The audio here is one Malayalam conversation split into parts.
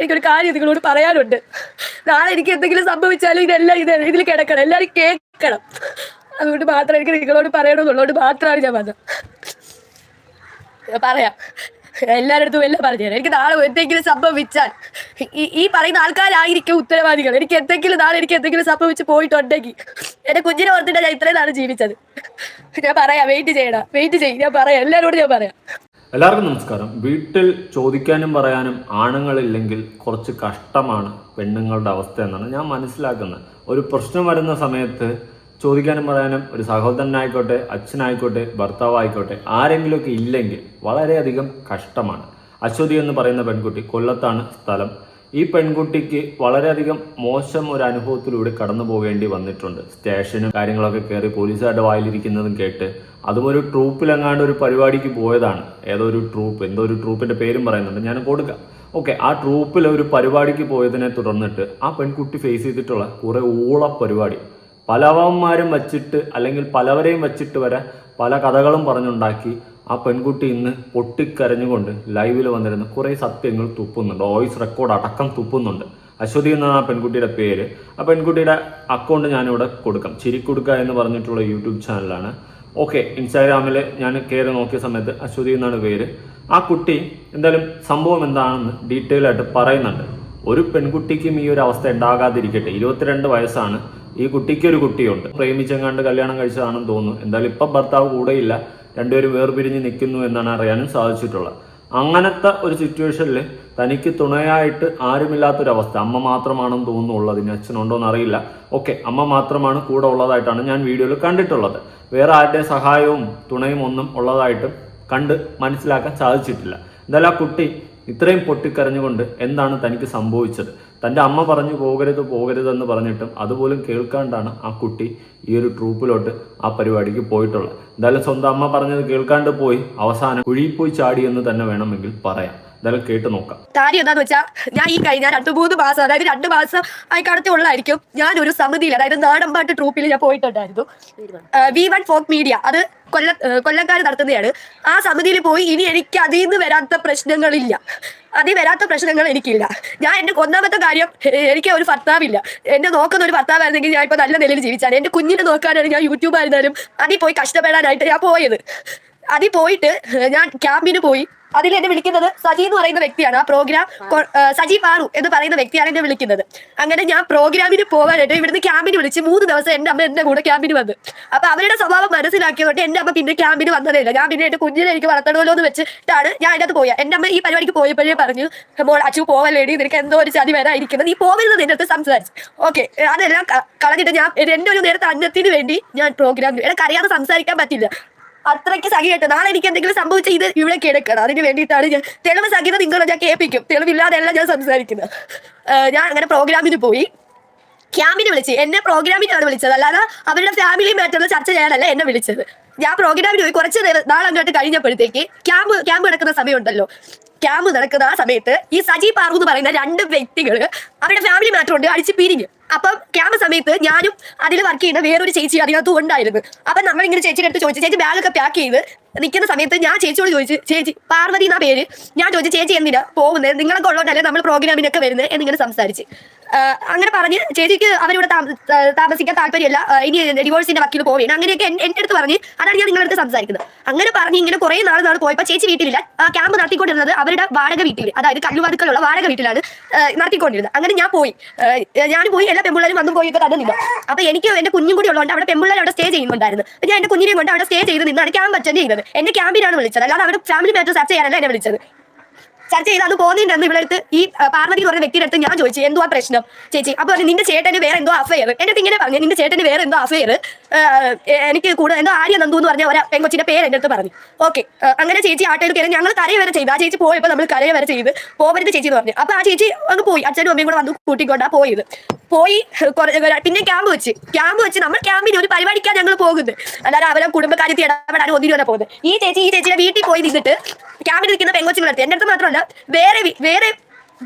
എനിക്കൊരു കാര്യം നിങ്ങളോട് പറയാനുണ്ട്. നാളെ എനിക്ക് എന്തെങ്കിലും സംഭവിച്ചാലും ഇതെല്ലാം ഇത് ഇതിൽ കിടക്കണം. എല്ലാവരും കേൾക്കണം. അതുകൊണ്ട് മാത്രം എനിക്ക് നിങ്ങളോട് പറയണമെന്നുള്ളതുകൊണ്ട് മാത്രമാണ് ഞാൻ വന്നത്. പറയാം. എല്ലാവരുടെ അടുത്തും എല്ലാം പറഞ്ഞുതരാം എനിക്ക് നാളെ എന്തെങ്കിലും സംഭവിച്ചാൽ ഈ ഈ പറയുന്ന ആൾക്കാരായിരിക്കും ഉത്തരവാദികൾ. എനിക്ക് എന്തെങ്കിലും നാളെ എനിക്ക് എന്തെങ്കിലും സംഭവിച്ച് പോയിട്ടുണ്ടെങ്കിൽ എന്റെ കുഞ്ഞിനെ ഓർത്തിട്ടാണ് ഞാൻ ഇത്രയും നാളെ ജീവിച്ചത്. ഞാൻ പറയാം വെയിറ്റ് ചെയ്യണം. വെയിറ്റ് ചെയ്യും. ഞാൻ പറയാം. എല്ലാവരോടും ഞാൻ പറയാം. എല്ലാവർക്കും നമസ്കാരം. വീട്ടിൽ ചോദിക്കാനും പറയാനും ആണുങ്ങളില്ലെങ്കിൽ കുറച്ച് കഷ്ടമാണ് പെണ്ണുങ്ങളുടെ അവസ്ഥ എന്നാണ് ഞാൻ മനസ്സിലാക്കുന്നത്. ഒരു പ്രശ്നം വരുന്ന സമയത്ത് ചോദിക്കാനും പറയാനും ഒരു സഹോദരനായിക്കോട്ടെ അച്ഛനായിക്കോട്ടെ ഭർത്താവായിക്കോട്ടെ ആരെങ്കിലുമൊക്കെ ഇല്ലെങ്കിൽ വളരെയധികം കഷ്ടമാണ്. അശ്വതി എന്ന് പറയുന്ന പെൺകുട്ടി കൊല്ലത്താണ് സ്ഥലം. ഈ പെൺകുട്ടിക്ക് വളരെയധികം മോശം ഒരു അനുഭവത്തിലൂടെ കടന്നു പോകേണ്ടി വന്നിട്ടുണ്ട്. സ്റ്റേഷനും കാര്യങ്ങളൊക്കെ കയറി പോലീസുകാരുടെ വായിലിരിക്കുന്നതും കേട്ട് അതും ഒരു ട്രൂപ്പിലെങ്ങാണ്ട് ഒരു പരിപാടിക്ക് പോയതാണ്. ഏതോ ഒരു ട്രൂപ്പ് എന്തോ ഒരു ട്രൂപ്പിന്റെ പേരും പറയുന്നുണ്ട്. ഞാൻ കൊടുക്കാം. ഓക്കെ ആ ട്രൂപ്പിൽ ഒരു പരിപാടിക്ക് പോയതിനെ തുടർന്നിട്ട് ആ പെൺകുട്ടി ഫേസ് ചെയ്തിട്ടുള്ള കുറെ ഊള പരിപാടി പലവന്മാരും വച്ചിട്ട് അല്ലെങ്കിൽ പലവരെയും വച്ചിട്ട് വരെ പല കഥകളും പറഞ്ഞുണ്ടാക്കി. ആ പെൺകുട്ടി ഇന്ന് പൊട്ടിക്കരഞ്ഞുകൊണ്ട് ലൈവിൽ വന്നിരുന്ന കുറേ സത്യങ്ങൾ തുപ്പുന്നുണ്ട്. വോയിസ് റെക്കോർഡ് അടക്കം തുപ്പുന്നുണ്ട്. അശ്വതി എന്നാണ് ആ പെൺകുട്ടിയുടെ പേര്. ആ പെൺകുട്ടിയുടെ അക്കൗണ്ട് ഞാനിവിടെ കൊടുക്കാം. ചിരിക്കൊടുക്ക എന്ന് പറഞ്ഞിട്ടുള്ള യൂട്യൂബ് ചാനലാണ് ഓക്കെ ഇൻസ്റ്റാഗ്രാമിൽ ഞാൻ കയറി നോക്കിയ സമയത്ത് അശ്വതി എന്നാണ് പേര്. ആ കുട്ടി എന്തായാലും സംഭവം എന്താണെന്ന് ഡീറ്റെയിൽ ആയിട്ട് പറയുന്നുണ്ട്. ഒരു പെൺകുട്ടിക്കും ഈ ഒരു അവസ്ഥ ഉണ്ടാകാതിരിക്കട്ടെ. ഇരുപത്തിരണ്ട് വയസ്സാണ്. ഈ കുട്ടിക്ക് ഒരു കുട്ടിയുണ്ട്. പ്രേമിച്ചെങ്ങാണ്ട് കല്യാണം കഴിച്ചതാണെന്ന് തോന്നുന്നു. എന്തായാലും ഇപ്പം ഭർത്താവ് കൂടെയില്ല. രണ്ടുപേരും വേർപിരിഞ്ഞ് നിൽക്കുന്നു എന്നാണ് അറിയാനും സാധിച്ചിട്ടുള്ളത്. അങ്ങനത്തെ ഒരു സിറ്റുവേഷനിൽ തനിക്ക് തുണയായിട്ട് ആരുമില്ലാത്തൊരവസ്ഥ. അമ്മ മാത്രമാണെന്ന് തോന്നുന്നു ഉള്ളത്. ഇനി അച്ഛനുണ്ടോ എന്നറിയില്ല. ഓക്കെ അമ്മ മാത്രമാണ് കൂടെ ഉള്ളതായിട്ടാണ് ഞാൻ വീഡിയോയിൽ കണ്ടിട്ടുള്ളത്. വേറെ ആരുടെ സഹായവും തുണയും ഒന്നും ഉള്ളതായിട്ടും കണ്ട് മനസ്സിലാക്കാൻ സാധിച്ചിട്ടില്ല. എന്തായാലും ആ കുട്ടി ഇത്രയും പൊട്ടിക്കരഞ്ഞുകൊണ്ട് എന്താണ് തനിക്ക് സംഭവിച്ചത്? തന്റെ അമ്മ പറഞ്ഞു പോകരുത് പോകരുതെന്ന് പറഞ്ഞിട്ടും അതുപോലും കേൾക്കാണ്ടാണ് ആ കുട്ടി ഈ ഒരു ട്രൂപ്പിലോട്ട് ആ പരിപാടിക്ക് പോയിട്ടുള്ളത്. എന്തായാലും സ്വന്തം അമ്മ പറഞ്ഞത് കേൾക്കാണ്ട് പോയി അവസാനം കുഴിയിൽ പോയി ചാടി എന്ന് തന്നെ വേണമെങ്കിൽ പറയാം. എന്തായാലും കേട്ട് നോക്കാം. കാര്യം എന്താന്ന് വെച്ചാൽ ഞാൻ ഈ കഴിഞ്ഞ രണ്ട് മൂന്ന് മാസം അതായത് രണ്ട് മാസം ആയിക്കാലത്തെ ഉള്ളായിരിക്കും. ഞാൻ ഒരു സമിതിയിൽ അതായത് നാടമ്പാട്ട് ട്രൂപ്പിൽ ഞാൻ പോയിട്ടുണ്ടായിരുന്നു. വി വൺ ഫോക്ക് മീഡിയ അത് കൊല്ല കൊല്ലക്കാർ നടത്തുന്നതാണ് ആ സമിതിയിൽ പോയി ഇനി എനിക്ക് അതിൽ നിന്ന് വരാത്ത പ്രശ്നങ്ങളില്ല. അതിൽ വരാത്ത പ്രശ്നങ്ങൾ എനിക്കില്ല. ഞാൻ എന്റെ ഒന്നാമത്തെ കാര്യം എനിക്ക് ഒരു ഭർത്താവില്ല. എന്നെ നോക്കുന്ന ഒരു ഭർത്താവായിരുന്നെങ്കിൽ ഞാൻ ഇപ്പൊ നല്ല നിലയിൽ ജീവിച്ചാണ്. എന്റെ കുഞ്ഞിനെ നോക്കാനാണ് ഞാൻ യൂട്യൂബായിരുന്നാലും അതിൽ പോയി കഷ്ടപ്പെടാനായിട്ട് ഞാൻ പോയത്. അതിൽ പോയിട്ട് ഞാൻ ക്യാമ്പിന് പോയി. അതിൽ എന്നെ വിളിക്കുന്നത് സജി എന്ന് പറയുന്ന വ്യക്തിയാണ്. ആ പ്രോഗ്രാം സജി പാറു എന്ന് പറയുന്ന വ്യക്തിയാണ് എന്നെ വിളിക്കുന്നത്. അങ്ങനെ ഞാൻ പ്രോഗ്രാമിന് പോകാനായിട്ട് ഇവിടുന്ന് ക്യാമ്പിന് വിളിച്ച് മൂന്ന് ദിവസം എന്റെ അമ്മ എന്റെ കൂടെ ക്യാമ്പിന് വന്നു. അപ്പൊ അവരുടെ സ്വഭാവം മനസ്സിലാക്കിയതുകൊണ്ട് എന്റെ അമ്മ പിന്നെ ക്യാമ്പിന് വന്നതേയില്ല ഞാൻ പിന്നെ എന്റെ കുഞ്ഞിനെ എനിക്ക് വളർത്തണമല്ലോ എന്ന് വെച്ചിട്ടാണ് ഞാൻ അതിനകത്ത് പോയ. എന്റെ അമ്മ ഈ പരിപാടിക്ക് പോയപ്പോഴേ പറഞ്ഞു മോൾ അച്ഛൻ പോവല്ലേടി നിനക്ക് എന്തോ ഒരു ചതി വരാതിരിക്കുന്നത് നീ പോകരുത് നിന്റെ അടുത്ത് സംസാരിച്ചു. ഓക്കെ അതെല്ലാം കളഞ്ഞിട്ട് ഞാൻ എന്റെ ഒരു നേരത്തെ അന്നത്തിന് വേണ്ടി ഞാൻ പ്രോഗ്രാമിന് എനിക്ക് അറിയാതെ സംസാരിക്കാൻ പറ്റില്ല. അത്രയ്ക്ക് സഹിയായിട്ട് നാളെ എനിക്ക് എന്തെങ്കിലും സംഭവിച്ചാൽ ഇത് ഇവിടെ കിടക്കണം. അതിന് വേണ്ടിയിട്ടാണ് ഞാൻ തെളിവ് സഹിത നിങ്ങളെ ഞാൻ കേൾപ്പിക്കും. തെളിവില്ലാതെയല്ല ഞാൻ സംസാരിക്കുന്നത് ഞാൻ അങ്ങനെ പ്രോഗ്രാമിന് പോയി. ക്യാമ്പിന് വിളിച്ച്. എന്നെ പ്രോഗ്രാമിനാണ് വിളിച്ചത്. അല്ലാതെ അവരുടെ ഫാമിലി മാറ്ററിൽ ചർച്ച ചെയ്യാനല്ല എന്നെ വിളിച്ചത്. ഞാൻ പ്രോഗ്രാമിന് പോയി. കുറച്ച് നേരം നാളങ്ങോട്ട് കഴിഞ്ഞപ്പോഴത്തേക്ക് ക്യാമ്പ് ക്യാമ്പ് നടക്കുന്ന സമയമുണ്ടല്ലോ. ക്യാമ്പ് നടക്കുന്ന ആ സമയത്ത് ഈ സജി പാറു എന്ന് പറയുന്ന രണ്ട് വ്യക്തികൾ അവരുടെ ഫാമിലി മാറ്റർ കൊണ്ട് അടിച്ച് പിരിഞ്ഞു. അപ്പം ക്യാമ്പ് സമയത്ത് ഞാനും അതിൽ വർക്ക് ചെയ്യുന്ന വേറൊരു ചേച്ചി അതിനകത്ത് ഉണ്ടായിരുന്നു. അപ്പം നമ്മളിങ്ങനെ ചേച്ചിയുടെ അടുത്ത് ചോദിച്ചു ചേച്ചി ബാഗൊക്കെ പാക്ക് ചെയ്ത് നിൽക്കുന്ന സമയത്ത് ഞാൻ ചേച്ചിയോട് ചോദിച്ചു ചേച്ചി പാർവതി എന്നാ പേര്? ഞാൻ ചോദിച്ചു ചേച്ചി എന്തിനാ പോകുന്നത്? നിങ്ങളൊക്കെ ഉള്ളതുകൊണ്ടല്ലേ നമ്മൾ പ്രോഗ്രാമിനൊക്കെ വരുന്നത് എന്നിങ്ങനെ സംസാരിച്ച്. അങ്ങനെ പറഞ്ഞ് ചേച്ചിക്ക് അവരിവിടെ താമസിക്കാൻ താല്പര്യമില്ല. ഇനി ഡിവോഴ്സിന്റെ വക്കീൽ പോവുകയാണ് അങ്ങനെയൊക്കെ എൻ- എന്റെ അടുത്ത് പറഞ്ഞ് അതാണ് ഞാൻ നിങ്ങളുടെ അടുത്ത് സംസാരിക്കുന്നത്. അങ്ങനെ പറഞ്ഞ് ഇങ്ങനെ കുറെ നാൾ നാൾ പോയപ്പോൾ ചേച്ചി വീട്ടിലില്ല. ക്യാമ്പ് നടത്തിക്കൊണ്ടിരുന്നത് അവരുടെ വാടക വീട്ടിൽ അതായത് കല്ലുവാതുക്കളുള്ള വാടക വീട്ടിലാണ് നടത്തിക്കൊണ്ടിരുന്നത്. അങ്ങനെ ഞാൻ പോയി. ഞാൻ പോയി. പെമ്പിള്ളേരും വന്നും പോയി ഒക്കെ അപ്പൊ എനിക്ക് എന്റെ കുഞ്ഞും കൂടി ഉള്ളതുകൊണ്ട് അവിടെ പെമ്പിള്ളേർ അവിടെ സ്റ്റേ ചെയ്യുന്നുണ്ടായിരുന്നു. ഞാൻ എന്റെ കുഞ്ഞിനെയും കൊണ്ട് അവിടെ സ്റ്റേ ചെയ്ത് നിന്നാണ് ക്യാമ്പ് അറ്റൻഡ് ചെയ്തത് എന്നെ ക്യാമ്പിനാണ് വിളിച്ചത്. അല്ലാതെ അവിടെ ഫാമിലി മാറ്റർ ചർച്ച ചെയ്യാനല്ല എന്നെ വിളിച്ചത്. ചർച്ച ചെയ്ത് അത് പോകുന്നുണ്ടെന്ന് ഇവിടെ അടുത്ത് ഈ പാർവതി എന്ന് പറഞ്ഞ വ്യക്തിയുടെ അടുത്ത് ഞാൻ ചോദിച്ചു എന്തുവാ പ്രശ്നം? ചേച്ചി അപ്പൊ പറഞ്ഞു, നിന്റെ ചേട്ടന് വേറെ എന്തോ അഫയർ. അടുത്ത് ഇങ്ങനെ പറഞ്ഞു നിന്റെ ചേട്ടന് വേറെ എന്തോ അഫയർ? എനിക്ക് കൂടുതൽ എന്തോ ആര്യ നന്ദു എന്ന് പറഞ്ഞ ഒരു പെങ്കൊച്ചിന്റെ പേര് എന്റെ അടുത്ത് പറഞ്ഞു. ഓക്കെ അങ്ങനെ ചേച്ചി ആട്ടയിൽ കയറി ഞങ്ങൾ കരയെ വരെ ചെയ്തു. ആ ചേച്ചി പോയപ്പോൾ നമ്മൾ കരയെ വരെ ചെയ്ത്. പോവരുത് ചേച്ചി എന്ന് പറഞ്ഞു. അപ്പൊ ആ ചേച്ചി അങ്ങ് പോയി. അച്ഛനും അമ്മയും കൂടെ വന്ന് കൂട്ടിക്കൊണ്ടാ പോയത്. പോയി പിന്നെ ക്യാമ്പ് വെച്ച്. ക്യാമ്പ് വെച്ച് നമ്മൾ ക്യാമ്പിന് ഒരു പരിപാടിക്കാൻ ഞങ്ങൾ പോകുന്നത്. അല്ലാതെ അവരെ കുടുംബകാര്യത്തിൽ ഇടപെടാൻ ഒന്നിനും പോകുന്നത്. ഈ ചേച്ചി ഈ ചേച്ചിയുടെ വീട്ടിൽ പോയി നിന്നിട്ട് ക്യാമ്പിൽ നിൽക്കുന്ന പെങ്കൊച്ചുകളെടുത്ത് എന്റെ അടുത്ത് മാത്രമല്ല വേറെ വേറെ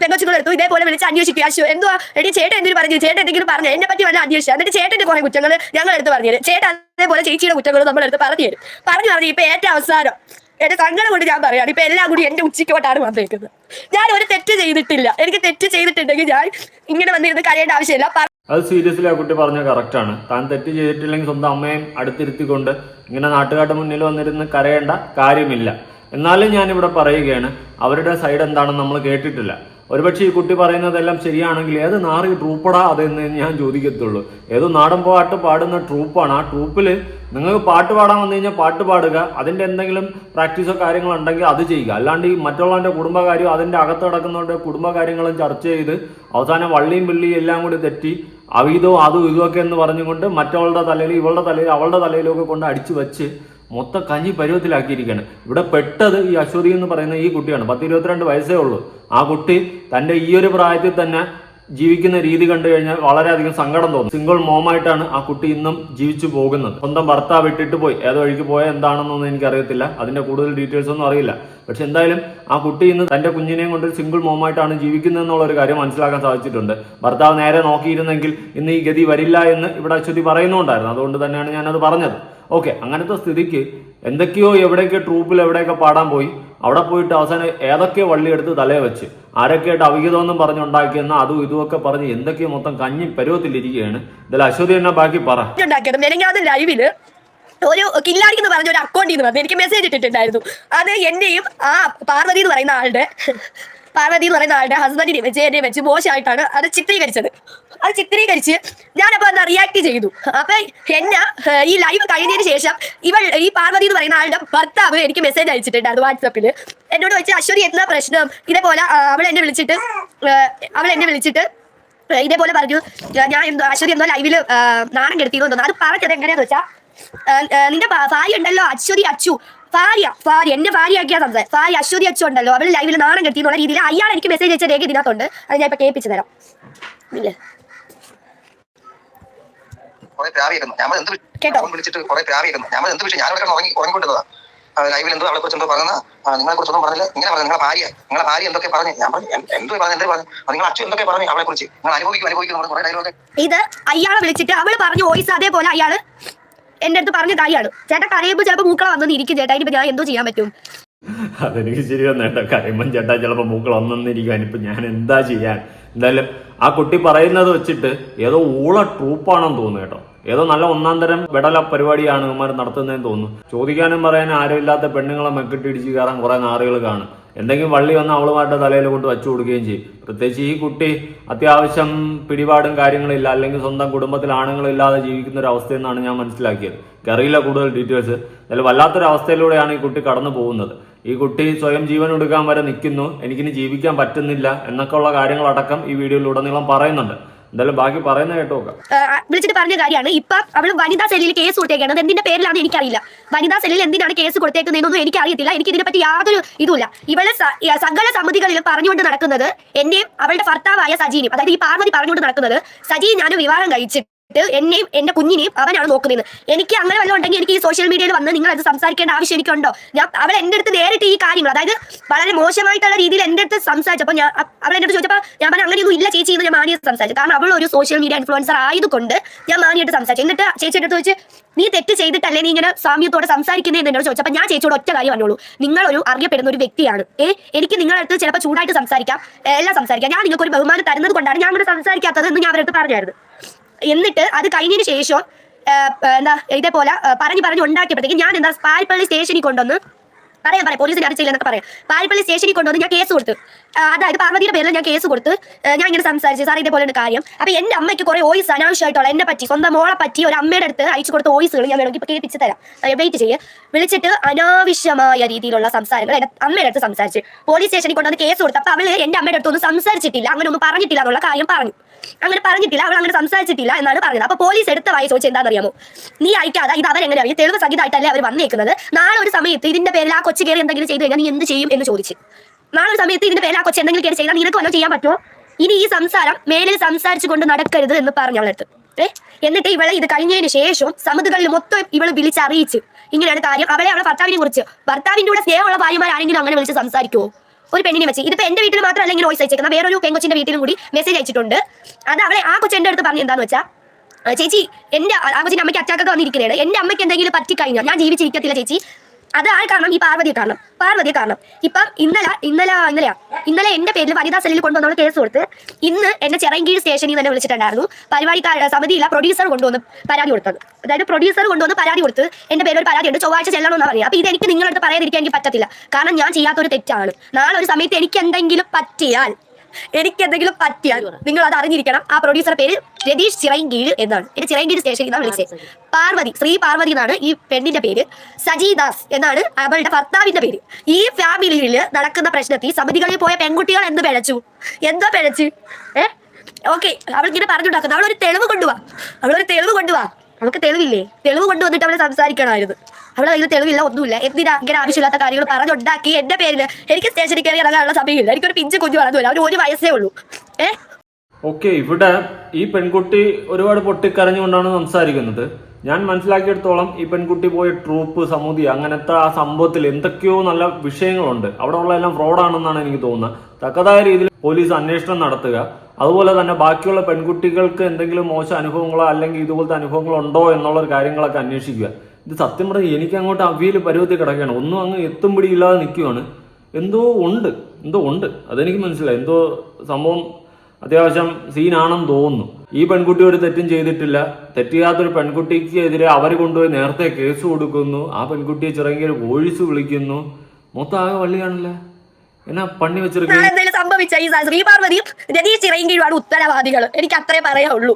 വേറെ എടുത്തു ഇതേപോലെ വിളിച്ച് അന്വേഷിക്കുക അശ്വ എന്തുവാ? എടി ചേട്ടൻ എന്തിനു പറഞ്ഞു? ചേട്ടൻ എന്തെങ്കിലും പറഞ്ഞു? എന്നെ പറ്റി വല്ല അന്വേഷിച്ചു? എന്നിട്ട് ചേട്ടന്റെ കുറെ കുറ്റങ്ങൾ ഞങ്ങൾ എടുത്ത് പറഞ്ഞു ചേട്ടൻ അതേപോലെ ചേച്ചിയുടെ കുറ്റങ്ങൾ നമ്മൾ എടുത്ത് പറഞ്ഞു തരും. പറഞ്ഞു പറഞ്ഞു ഇപ്പൊ ഏറ്റവും അവസാനം എന്റെ സങ്കടം കൊണ്ട് ഞാൻ പറയാണ് ഇപ്പൊ എല്ലാം കൂടി എന്റെ ഉച്ചയ്ക്കോട്ടാണ് വന്നേക്കുന്നത്. ഞാൻ ഒരു തെറ്റ് ചെയ്തിട്ടില്ല. എനിക്ക് തെറ്റ് ചെയ്തിട്ടുണ്ടെങ്കിൽ ഞാൻ ഇങ്ങനെ വന്നിരുന്ന് കരയേണ്ട ആവശ്യമില്ല. അത് സീരിയസ്ലി ആ കുട്ടി പറഞ്ഞ ആണ് താൻ തെറ്റ് ചെയ്തിട്ടില്ലെങ്കിൽ സ്വന്തം അമ്മയും അടുത്തിരുത്തിക്കൊണ്ട് ഇങ്ങനെ നാട്ടുകാരുടെ മുന്നിൽ വന്നിരുന്ന് കരയേണ്ട കാര്യമില്ല. എന്നാലും ഞാനിവിടെ പറയുകയാണ് അവരുടെ സൈഡ് എന്താണെന്ന് നമ്മൾ കേട്ടിട്ടില്ല. ഒരുപക്ഷെ ഈ കുട്ടി പറയുന്നതെല്ലാം ശരിയാണെങ്കിൽ ഏത് നാറി ട്രൂപ്പടാ അതെന്ന് ഞാൻ ചോദിക്കത്തുള്ളൂ. ഏതോ നാടൻ പാട്ട് പാടുന്ന ട്രൂപ്പാണ്. ആ ട്രൂപ്പിൽ നിങ്ങൾക്ക് പാട്ട് പാടാൻ വന്നു കഴിഞ്ഞാൽ പാട്ട് പാടുക അതിന്റെ എന്തെങ്കിലും പ്രാക്ടീസോ കാര്യങ്ങളോ ഉണ്ടെങ്കിൽ അത് ചെയ്യുക. അല്ലാണ്ട് ഈ മറ്റുള്ളവന്റെ കുടുംബകാര്യം അതിന്റെ അകത്ത് കിടക്കുന്നവരുടെ കുടുംബകാര്യങ്ങളും ചർച്ച ചെയ്ത് അവസാനം വള്ളിയും പിള്ളിയും എല്ലാം കൂടി തെറ്റി അവീതവും അതും ഇതുമൊക്കെ എന്ന് പറഞ്ഞുകൊണ്ട് മറ്റവളുടെ തലയിൽ ഇവളുടെ തലയിൽ അവളുടെ തലയിലൊക്കെ കൊണ്ട് അടിച്ചു വെച്ച് മൊത്തം കഞ്ഞി പരുവത്തിലാക്കിയിരിക്കുകയാണ്. ഇവിടെ പെട്ടത് ഈ അശ്വതി എന്ന് പറയുന്ന ഈ കുട്ടിയാണ്. പത്ത് ഇരുപത്തിരണ്ട് വയസ്സേ ഉള്ളൂ. ആ കുട്ടി തന്റെ ഈ ഒരു പ്രായത്തിൽ തന്നെ ജീവിക്കുന്ന രീതി കണ്ടു കഴിഞ്ഞാൽ വളരെയധികം സങ്കടം തോന്നും. സിംഗിൾ മോമായിട്ടാണ് ആ കുട്ടി ഇന്നും ജീവിച്ചു പോകുന്നത്. സ്വന്തം ഭർത്താവ് ഇട്ടിട്ട് പോയി. ഏത് വഴിക്ക് പോയ എന്താണെന്നൊന്നും എനിക്കറിയത്തില്ല. അതിന്റെ കൂടുതൽ ഡീറ്റെയിൽസ് ഒന്നും അറിയില്ല. പക്ഷെ എന്തായാലും ആ കുട്ടി ഇന്ന് തന്റെ കുഞ്ഞിനെയും കൊണ്ട് സിംഗിൾ മോമായിട്ടാണ് ജീവിക്കുന്നത് എന്നുള്ള ഒരു കാര്യം മനസ്സിലാക്കാൻ സാധിച്ചിട്ടുണ്ട്. ഭർത്താവ് നേരെ നോക്കിയിരുന്നെങ്കിൽ ഇന്ന് ഈ ഗതി വരില്ല എന്ന് ഇവിടെ അശ്വതി പറയുന്നുണ്ടായിരുന്നു. അതുകൊണ്ട് തന്നെയാണ് ഞാനത് പറഞ്ഞത്. ഓക്കെ അങ്ങനത്തെ സ്ഥിതിക്ക് എന്തൊക്കെയോ എവിടെയൊക്കെ ട്രൂപ്പിൽ എവിടെയൊക്കെ പാടാൻ പോയി അവിടെ പോയിട്ട് അവസാനം ഏതൊക്കെ വള്ളിയെടുത്ത് തലയെ വെച്ച് ആരൊക്കെയായിട്ട് അവിഹിതമെന്നും പറഞ്ഞുണ്ടാക്കിയെന്ന അതും ഇതുമൊക്കെ പറഞ്ഞ് എന്തൊക്കെയോ മൊത്തം കഞ്ഞി പരുവത്തിലിരിക്കുകയാണ്. ഇതിൽ അശ്വതി എന്നെ ബാക്കി പറ. ലൈവിൽ ഒരു കില്ലാടിക്ക് എന്ന് പറഞ്ഞ ഒരു അക്കൗണ്ടിൽ നിന്ന് വന്ന്. എനിക്ക് മെസ്സേജ് ഇട്ടിട്ടുണ്ടായിരുന്നു. അത് എന്റെയും ആ പാർവതി എന്ന് പറയുന്ന ആളുടെ പാർവതി എന്ന് പറയുന്ന ആളുടെ ഹസ്ബൻഡിനെ വെച്ച് എന്നെ വെച്ച് മോശമായിട്ടാണ് അത് ചിത്രീകരിച്ചത്. അത് ചിത്രീകരിച്ച് ഞാനപ്പോ എന്താ റിയാക്ട് ചെയ്തു. അപ്പൊ എന്നെ ഈ ലൈവ് കഴിഞ്ഞതിന് ശേഷം ഇവൾ ഈ പാർവതി എന്ന് പറയുന്ന ആളുടെ ഭർത്താവ് എനിക്ക് മെസ്സേജ് അയച്ചിട്ടുണ്ടായിരുന്നു വാട്സപ്പിൽ എന്നോട് വെച്ച് അശ്വതി എന്താ പ്രശ്നം? ഇതേപോലെ അവൾ എന്നെ വിളിച്ചിട്ട് അവൾ എന്നെ വിളിച്ചിട്ട് ഇതേപോലെ പറഞ്ഞു ഞാൻ എന്തോ അശ്വതി എന്തോ ലൈവിൽ നാണം കെടുത്തിന്ന് തോന്നുന്നു. അത് പറഞ്ഞത് എങ്ങനെയാന്ന് വെച്ചാ നിന്റെ ഭാര്യ ഉണ്ടല്ലോ അശ്വതി അച്ചു. ഭാര്യ ഭാര്യ എന്റെ ഭാര്യയാക്കിയാ സംസാരം ഭാര്യ അശ്വതി അച്ചു ഉണ്ടല്ലോ അവൾ ലൈവിൽ നാണം കെട്ടി എന്നുള്ള രീതിയിൽ അയാൾ എനിക്ക് മെസ്സേജ് അയച്ച രേഖ ഇതിനകത്തുണ്ട്. അത് ഞാൻ ഇപ്പൊ കേൾപ്പിച്ചു തരാം. ഇല്ലേ? കുറെ പ്രാവിയായിരുന്നു. ഞാൻ എന്ത് കേട്ടോ? ഫോൺ വിളിച്ചിട്ട് കുറെ പ്രാവിയായിരുന്നു. ഞാൻ എന്ത് വിഷയം ഞാൻ ഇവിടെ ഉറങ്ങി ഉറങ്ങിക്കൊണ്ടിരുന്നതാ. ലൈവിൽ എന്തോ അവളെ കുറിച്ച് എന്തോ പറഞ്ഞ നിങ്ങളെ കുറിച്ചൊന്നും പറഞ്ഞില്ല. ഇങ്ങനെ പറഞ്ഞു നിങ്ങളെ ഭാര്യ നിങ്ങളെ ഭാര്യ എന്തൊക്കെ പറഞ്ഞു? ഞാൻ പറഞ്ഞു "എന്ത് പറഞ്ഞു എന്ത് പറഞ്ഞു? നിങ്ങൾ അച്ഛൻ എന്തൊക്കെ പറഞ്ഞു അവളെ കുറിച്ച് നിങ്ങൾ അനുഭവിക്കും അനുഭവിക്കും കുറെ ഡയലോഗ് ഇത് അയാളെ വിളിച്ചിട്ട് അവൾ പറഞ്ഞു വോയിസ് അതേപോലെ അയാൾ എന്റെ അടുത്ത് പറഞ്ഞ കാര്യമാണ് ചേട്ടാ കരയുമ്പോൾ ചിലപ്പോൾ മൂക്കള വന്നു ഇരിക്കും. ചേട്ടാ ഇനിയിപ്പോ ഞാൻ എന്തോ ചെയ്യാൻ പറ്റും? അതെനിക്ക് ശരിയാണ് കേട്ടോ കരയുമ്പം ചേട്ടാ ചിലപ്പോൾ മൂക്കൾ ഒന്നെന്നിരിക്കാൻ ഇപ്പം ഞാൻ എന്താ ചെയ്യാൻ? എന്തായാലും ആ കുട്ടി പറയുന്നത് വെച്ചിട്ട് ഏതോ ഊള ട്രൂപ്പാണെന്ന് തോന്നുന്നു കേട്ടോ. ഏതോ നല്ല ഒന്നാം തരം വിടല പരിപാടിയാണ് ഇവന്മാർ നടത്തുന്നതെന്ന് തോന്നുന്നു. ചോദിക്കാനും പറയാനും ആരുമില്ലാത്ത പെണ്ണുങ്ങളെ മെക്കിട്ടിടിച്ച് കയറാൻ കുറെ നാറുകൾ കാണും. എന്തെങ്കിലും വള്ളി വന്ന് അവളുമായിട്ട് തലയിൽ കൊണ്ട് വെച്ചു കൊടുക്കുകയും ചെയ്യും. പ്രത്യേകിച്ച് ഈ കുട്ടി അത്യാവശ്യം പിടിപാടും കാര്യങ്ങളില്ല അല്ലെങ്കിൽ സ്വന്തം കുടുംബത്തിൽ ആണുങ്ങളില്ലാതെ ജീവിക്കുന്ന ഒരു അവസ്ഥയെന്നാണ് ഞാൻ മനസ്സിലാക്കിയത്. എനിക്കറിയില്ല കൂടുതൽ ഡീറ്റെയിൽസ്. എന്നാലും വല്ലാത്തൊരു അവസ്ഥയിലൂടെയാണ് ഈ കുട്ടി കടന്നു പോകുന്നത്. ഈ കുട്ടി സ്വയം ജീവൻ എടുക്കാൻ വരെ നിൽക്കുന്നു. എനിക്കിനി ജീവിക്കാൻ പറ്റുന്നില്ല എന്നൊക്കെ എന്നൊക്കെയുള്ള കാര്യങ്ങളടക്കം ഈ വീഡിയോയിലുടനീളം പറയുന്നുണ്ട്. എന്തായാലും ബാക്കി പറയുന്ന കേട്ടോ വിളിച്ചിട്ട് പറഞ്ഞ കാര്യമാണ്. ഇപ്പൊ അവൾ വനിതാ സെല്ലിൽ കേസ് കൊടുത്തേക്കാണ്. എന്തിന്റെ പേരിലാണ് എനിക്കറിയില്ല. വനിതാ സെല്ലിൽ എന്തിനാണ് കേസ് കൊടുത്തേക്കുന്നതെന്നൊന്നും എനിക്ക് അറിയത്തില്ല എനിക്ക് ഇതിനെപ്പറ്റി യാതൊരു ഇതുമില്ല. ഇവളെ സകല സമിതികളിലും പറഞ്ഞുകൊണ്ട് നടക്കുന്നത് എന്റെയും അവളുടെ ഭർത്താവായ സജീനും അതായത് ഈ പാർവതി പറഞ്ഞുകൊണ്ട് നടക്കുന്നത് സജീൻ ഞാൻ വിവാഹം കഴിച്ചിട്ട് എന്നെയും എന്റെ കുഞ്ഞിനെയും അവനാണ് നോക്കുന്നത് എനിക്ക് അങ്ങനെ വല്ലതും ഉണ്ടെങ്കിൽ എനിക്ക് ഈ സോഷ്യൽ മീഡിയയിൽ വന്ന് നിങ്ങൾ അത് സംസാരിക്കേണ്ട ആവശ്യം എനിക്കുണ്ടോ? ഞാൻ അവൾ എന്റെ അടുത്ത് നേരിട്ട് ഈ കാര്യങ്ങൾ അതായത് വളരെ മോശമായിട്ടുള്ള രീതിയിൽ എന്റെ അടുത്ത് സംസാരിച്ചപ്പോൾ ഞാൻ അവൾ എന്റെ അടുത്ത് ചോദിച്ചപ്പോൾ ഞാൻ പറഞ്ഞു അങ്ങനെയൊന്നും ഇല്ല ചേച്ചി എന്ന് ഞാൻ മാനിയത് സംസാരിച്ചു. കാരണം അവൾ ഒരു സോഷ്യൽ മീഡിയ ഇൻഫ്ലുവൻസർ ആയതുകൊണ്ട് ഞാൻ മാനിയായിട്ട് സംസാരിച്ചു. എന്നിട്ട് ചേച്ചിയുടെ അടുത്ത് ചോദിച്ച് നീ തെറ്റ് ചെയ്തിട്ടല്ലേ നീ ഇങ്ങനെ സാമ്യത്തോടെ സംസാരിക്കുന്നതെന്ന് എന്നോട് ചോദിച്ചപ്പോൾ ഞാൻ ചേച്ചിയോട് ഒറ്റ കാര്യം പറഞ്ഞോളൂ. നിങ്ങൾ ഒരു അറിയപ്പെടുന്ന ഒരു വ്യക്തിയാണ്. ഏ എനിക്ക് നിങ്ങളുടെ അടുത്ത് ചിലപ്പോൾ ചൂടായിട്ട് സംസാരിക്കാം. എല്ലാം സംസാരിക്കാം. ഞാൻ നിങ്ങൾക്ക് ഒരു ബഹുമാനം തരുന്നത് കൊണ്ടാണ് ഞാൻ അങ്ങനെ സംസാരിക്കാത്തത് എന്ന് ഞാൻ അവരടുത്ത് പറഞ്ഞായിരുന്നു. എന്നിട്ട് അത് കഴിഞ്ഞതിന് ശേഷം എന്താ ഇതേപോലെ പറഞ്ഞു പറഞ്ഞു ഉണ്ടാക്കിയപ്പോഴത്തേക്ക് ഞാൻ എന്താ പാരിപ്പള്ളി സ്റ്റേഷനിൽ കൊണ്ടുവന്ന് പറയാം പറയാം പോലീസിന് അറിയിച്ചില്ല എന്നൊക്കെ പറയാം. പാരിപ്പള്ളി സ്റ്റേഷനിൽ കൊണ്ടുവന്ന് ഞാൻ കേസ് കൊടുത്തു. അതായത് പാർവതിയുടെ പേരിൽ ഞാൻ കേസ് കൊടുത്ത് ഞാൻ ഇങ്ങനെ സംസാരിച്ച് സാർ ഇതേപോലെ ഒരു കാര്യം. അപ്പൊ എന്റെ അമ്മയ്ക്ക് കുറെ വോയിസ് അനാവശ്യമായിട്ടുള്ള എന്നെ പറ്റി സ്വന്തം മോളെ പറ്റി ഒരു അമ്മയുടെ അടുത്ത് അയച്ചു കൊടുത്ത വോയിസുകൾ ഞാൻ വേണമെങ്കിൽ കേൾപ്പിച്ച് തരാം. വെയിറ്റ് ചെയ്യേ. വിളിച്ചിട്ട് അനാവശ്യമായ രീതിയിലുള്ള സംസാരങ്ങൾ എന്റെ അമ്മയുടെ അടുത്ത് സംസാരിച്ച് പോലീസ് സ്റ്റേഷനിൽ കൊണ്ടുവന്ന് കേസ് കൊടുത്ത് അപ്പൊ അവൾ എന്റെ അമ്മയുടെ അടുത്ത് ഒന്നും സംസാരിച്ചിട്ടില്ല അങ്ങനെ ഒന്നും പറഞ്ഞിട്ടില്ല എന്നുള്ള കാര്യം പറഞ്ഞു. അങ്ങനെ പറഞ്ഞിട്ടില്ല അവൾ അങ്ങനെ സംസാരിച്ചിട്ടില്ല എന്നാണ് പറഞ്ഞത് അപ്പൊ പോലീസ് എടുത്ത വായി ചോദിച്ചത് എന്താണെന്നറിയാമോ? നീ അയക്കാതെ ഇത് അവരെങ്ങനെ അറിയും തെളിവ് സഹിതമായിട്ടല്ലേ അവർ വന്നേക്കുന്നത്? നാളെ ഒരു സമയത്ത് ഇതിന്റെ പേരിൽ ആ കൊച്ചു കയറി എന്തെങ്കിലും ചെയ്തു കഴിഞ്ഞാൽ നീ എന്ത് ചെയ്യും എന്ന് ചോദിച്ചു. നാളെ ഒരു സമയത്ത് ഇതിന്റെ പേരിൽ ആ കൊച്ചു എന്തെങ്കിലും കയറി ചെയ്താൽ നിനക്ക് വല്ലതും ചെയ്യാൻ പറ്റുമോ? ഇനി ഈ സംസാരം മേലിൽ സംസാരിച്ചു കൊണ്ട് നടക്കരുത് എന്ന് പറഞ്ഞു അവളടുത്ത് ഏ? എന്നിട്ട് ഇവളെ ഇത് കഴിഞ്ഞതിന് ശേഷം സമുദ്രങ്ങളിൽ മൊത്തം ഇവൾ വിളിച്ചറിയിച്ച് ഇങ്ങനെയാണ് കാര്യം. അവളെ അവളെ ഭർത്താവിനെ കുറിച്ച് ഭർത്താവിന്റെ കൂടെ സ്നേഹമുള്ള ഭാര്യമാരാണെങ്കിലും അങ്ങനെ വിളിച്ച് സംസാരിക്കുമോ ഒരു പെണ്ണിനെ വെച്ച്. ഇതിപ്പോ എന്റെ വീട്ടിൽ മാത്രമല്ല ഇങ്ങനെ വോയിസ് അയച്ചേക്കുന്ന വേറൊരു പെങ്കൊച്ചിന്റെ വീട്ടിലും കൂടി മെസ്സേജ് അയച്ചിട്ടുണ്ട്. അത് അവളെ ആ കൊച്ചു എന്റെ അടുത്ത് പറഞ്ഞു എന്താന്ന് വെച്ചാൽ ചേച്ചി എന്റെ ആ കൊച്ചിന്റെ അമ്മയ്ക്ക് അറ്റാക്കൊക്കെ വന്നിരിക്കുന്നതാണ് എന്റെ അമ്മയ്ക്ക് എന്തെങ്കിലും പറ്റിക്കഴിഞ്ഞാൽ ഞാൻ ജീവിച്ചിരിക്കത്തില്ല ചേച്ചി. അത് ആൾ കാരണം? ഈ പാർവതി കാരണം. പാർവതി കാരണം. ഇപ്പം ഇന്നലെ ഇന്നലെ ഇന്നലെയാ. ഇന്നലെ എന്റെ പേരിൽ വനിതാ സെല്ലിൽ കൊണ്ടുവന്നുള്ള കേസ് കൊടുത്ത് ഇന്ന് എന്നെ ചെറങ്കീഴ് സ്റ്റേഷനിൽ തന്നെ വിളിച്ചിട്ടുണ്ടായിരുന്നു. പരിപാടി സമിതിയില്ല പ്രൊഡ്യൂസർ കൊണ്ടുവന്ന് പരാതി കൊടുത്തത്. അതായത് പ്രൊഡ്യൂസർ കൊണ്ടുവന്ന് പരാതി കൊടുത്ത് എന്റെ പേര് ഒരു പരാതി ഉണ്ട്. ചൊവ്വാഴ്ച ചെല്ലണമെന്നാണ് പറയുക അപ്പൊ ഇത് എനിക്ക് നിങ്ങളടുത്ത് പറയാതിരിക്കാൻ എനിക്ക് പറ്റത്തില്ല. കാരണം ഞാൻ ചെയ്യാത്തൊരു തെറ്റാണ്. നാളെ ഒരു സമയത്ത് എനിക്ക് എന്തെങ്കിലും പറ്റിയാൽ എനിക്ക് എന്തെങ്കിലും പറ്റിയാൽ നിങ്ങൾ അത് അറിഞ്ഞിരിക്കണം. ആ പ്രൊഡ്യൂസറുടെ പേര് രതീഷ് ചിറയൻകീഴ് എന്നാണ്. എന്റെ ചിറയൻകീഴ് സ്റ്റേഷനിൽ നിന്നാണ് വിളിച്ചത്. പാർവതി ശ്രീ പാർവതി എന്നാണ് ഈ പെണ്ണിന്റെ പേര്. സജീദാസ് എന്നാണ് അവളുടെ ഭർത്താവിന്റെ പേര്. ഈ ഫാമിലിയിൽ നടക്കുന്ന പ്രശ്നത്തിൽ സമിതികളിൽ പോയ പെൺകുട്ടികൾ എന്ത് പിഴച്ചു? എന്തോ പിഴച്ച്? ഏ? ഓക്കെ അവൾ ഇങ്ങനെ പറഞ്ഞുണ്ടാക്കുന്നു. അവളൊരു തെളിവ് കൊണ്ടുപോവാ അവളൊരു തെളിവ് കൊണ്ടുവാ. അവൾക്ക് തെളിവില്ലേ? തെളിവ് കൊണ്ടുവന്നിട്ട് അവളെ സംസാരിക്കണമായിരുന്നു. അവളെ കയ്യിൽ തെളിവില്ല ഒന്നുമില്ല. എന്തിനാ ഇങ്ങനെ ആവശ്യമില്ലാത്ത കാര്യങ്ങൾ പറഞ്ഞുണ്ടാക്കി? എന്റെ പേരിൽ എനിക്ക് സ്റ്റേഷനിൽ കയറി ഇറങ്ങാനുള്ള സമയമില്ല. എനിക്കൊരു പിഞ്ച് കുഞ്ഞു വളർന്നില്ല അവർ ഒരു വയസ്സേ ഉള്ളൂ. ഏ? ഓക്കെ ഇവിടെ ഈ പെൺകുട്ടി ഒരുപാട് പൊട്ടിക്കരഞ്ഞുകൊണ്ടാണ് സംസാരിക്കുന്നത്. ഞാൻ മനസ്സിലാക്കിയെടുത്തോളം ഈ പെൺകുട്ടി പോയ ട്രൂപ്പ് സമൂതി അങ്ങനത്തെ ആ സംഭവത്തിൽ എന്തൊക്കെയോ നല്ല വിഷയങ്ങളുണ്ട്. അവിടെ ഉള്ള എല്ലാം ഫ്രോഡാണെന്നാണ് എനിക്ക് തോന്നുന്നത്. തക്കതായ രീതിയിൽ പോലീസ് അന്വേഷണം നടത്തുക. അതുപോലെ തന്നെ ബാക്കിയുള്ള പെൺകുട്ടികൾക്ക് എന്തെങ്കിലും മോശം അനുഭവങ്ങളോ അല്ലെങ്കിൽ ഇതുപോലത്തെ അനുഭവങ്ങളോ ഉണ്ടോ എന്നുള്ള കാര്യങ്ങളൊക്കെ അന്വേഷിക്കുക. ഇത് സത്യം പറഞ്ഞാൽ എനിക്ക് അങ്ങോട്ട് അവിയൽ പരുവത്തിൽ കിടക്കുകയാണ്. ഒന്നും അങ്ങ് എത്തും പിടിയില്ലാതെ നിൽക്കുകയാണ്. എന്തോ ഉണ്ട്. എന്തോ ഉണ്ട്. അതെനിക്ക് മനസ്സിലായി. എന്തോ സംഭവം അത്യാവശ്യം സീനാണെന്ന് തോന്നുന്നു. ഈ പെൺകുട്ടി ഒരു തെറ്റും ചെയ്തിട്ടില്ല. തെറ്റിയാത്തൊരു പെൺകുട്ടിക്ക് എതിരെ അവർ കൊണ്ടുപോയി നേരത്തെ കേസ് കൊടുക്കുന്നു. ആ പെൺകുട്ടിയെ ചിറങ്ങിയ പോലീസ് വിളിക്കുന്നു. മൊത്തം ആകെ വള്ളിയാണല്ലേ? എന്നാ പണി വെച്ചിരിക്കുന്നു സംഭവിച്ച ഈ ശ്രീ പാർവതിയും രതീഷ് ചിറയെങ്കിലുമാണ് ഉത്തരവാദികൾ എനിക്ക് അത്രേ പറയാനുള്ളൂ.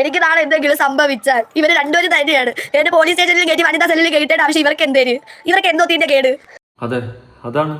എനിക്ക് നാളെ എന്തെങ്കിലും സംഭവിച്ചാൽ ഇവർ രണ്ടുപേരും തന്നെയാണ്. എന്റെ പോലീസ് സ്റ്റേഷനിൽ കയറ്റി വനിതാ സെല്ലിൽ കയറ്റേണ്ട ആവശ്യം ഇവർക്ക് എന്തേര്? ഇവർക്ക് എന്തോ തീന്റെ കേട്? അതെ അതാണ്.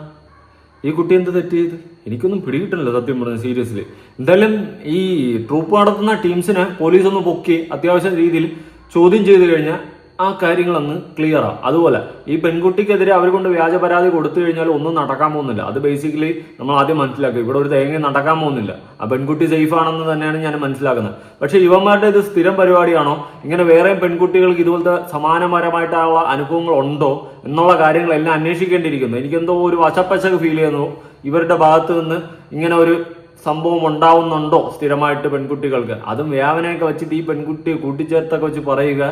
ഈ കുട്ടി എന്ത് തെറ്റ് ചെയ്ത്? എനിക്കൊന്നും പിടികിട്ടണില്ല സത്യം പറഞ്ഞു സീരിയസ്ലി. എന്തായാലും ഈ ട്രൂപ്പ് നടത്തുന്ന ടീംസിനെ പോലീസ് ഒന്ന് പൊക്കി അത്യാവശ്യ രീതിയിൽ ചോദ്യം ചെയ്തു കഴിഞ്ഞാൽ ആ കാര്യങ്ങളൊന്ന് ക്ലിയർ ആ. അതുപോലെ ഈ പെൺകുട്ടിക്കെതിരെ അവർ കൊണ്ട് വ്യാജ പരാതി കൊടുത്തു കഴിഞ്ഞാൽ ഒന്നും നടക്കാൻ പോകുന്നില്ല. അത് ബേസിക്കലി നമ്മൾ ആദ്യം മനസ്സിലാക്കുക. ഇവിടെ ഒരു തേങ്ങ നടക്കാൻ പോകുന്നില്ല. ആ പെൺകുട്ടി സേഫ് ആണെന്ന് തന്നെയാണ് ഞാൻ മനസ്സിലാക്കുന്നത്. പക്ഷെ ഇവന്മാരുടെ ഇത് സ്ഥിരം പരിപാടിയാണോ? ഇങ്ങനെ വേറെയും പെൺകുട്ടികൾക്ക് ഇതുപോലത്തെ സമാനപരമായിട്ടുള്ള അനുഭവങ്ങൾ ഉണ്ടോ? എന്നുള്ള കാര്യങ്ങളെല്ലാം അന്വേഷിക്കേണ്ടിയിരിക്കുന്നു. എനിക്കെന്തോ ഒരു വശപ്പശക്ക് ഫീൽ ചെയ്യുന്നു. ഇവരുടെ ഭാഗത്ത് നിന്ന് ഇങ്ങനെ ഒരു സംഭവം ഉണ്ടാവുന്നുണ്ടോ സ്ഥിരമായിട്ട് പെൺകുട്ടികൾക്ക്? അതും വ്യാപനയൊക്കെ വെച്ചിട്ട് ഈ പെൺകുട്ടി കൂട്ടിച്ചേർത്തൊക്കെ വെച്ച് പറയുക.